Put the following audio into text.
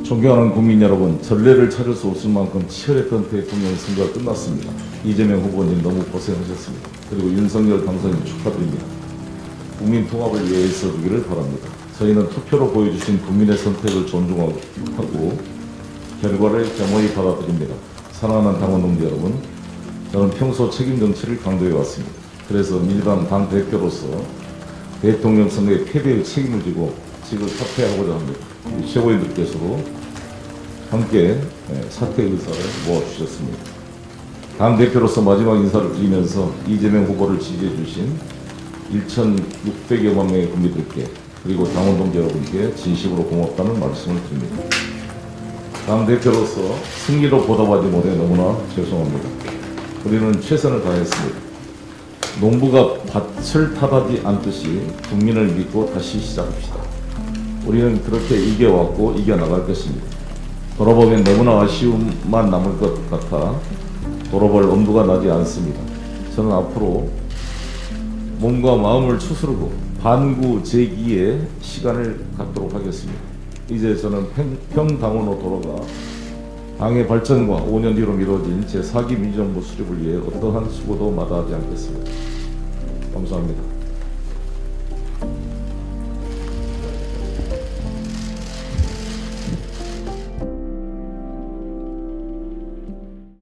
존경하는 국민 여러분, 전례를 찾을 수 없을 만큼 치열했던 대통령 선거가 끝났습니다. 이재명 후보님 너무 고생하셨습니다. 그리고 윤석열 당선인 축하드립니다. 국민 통합을 위해 애써주기를 바랍니다. 저희는 투표로 보여주신 국민의 선택을 존중하고 결과를 겸허히 받아들입니다. 사랑하는 당원 동지 여러분, 저는 평소 책임 정치를 강조해 왔습니다. 그래서 민주당 당 대표로서 대통령 선거의 패배의 책임을 지고 직을 사퇴하고자 합니다. 최고위원들께서도 함께 예, 사퇴 의사를 모아주셨습니다. 당 대표로서 마지막 인사를 드리면서 이재명 후보를 지지해 주신 1,600여만 명의 국민들께 그리고 당원 동지 여러분께 진심으로 고맙다는 말씀을 드립니다. 당 대표로서 승리로 보답하지 못해 너무나 죄송합니다. 우리는 최선을 다했습니다. 농부가 밭을 탓하지 않듯이 국민을 믿고 다시 시작합시다. 우리는 그렇게 이겨왔고 이겨나갈 것입니다. 돌아보면 너무나 아쉬움만 남을 것 같아 돌아볼 엄두가 나지 않습니다. 저는 앞으로 몸과 마음을 추스르고 반구 재기의 시간을 갖도록 하겠습니다. 이제 저는 평, 평당원으로 돌아가 당의 발전과 5년 뒤로 미뤄진 제4기 민주정부 수립을 위해 어떠한 수고도 마다하지 않겠습니다. 감사합니다.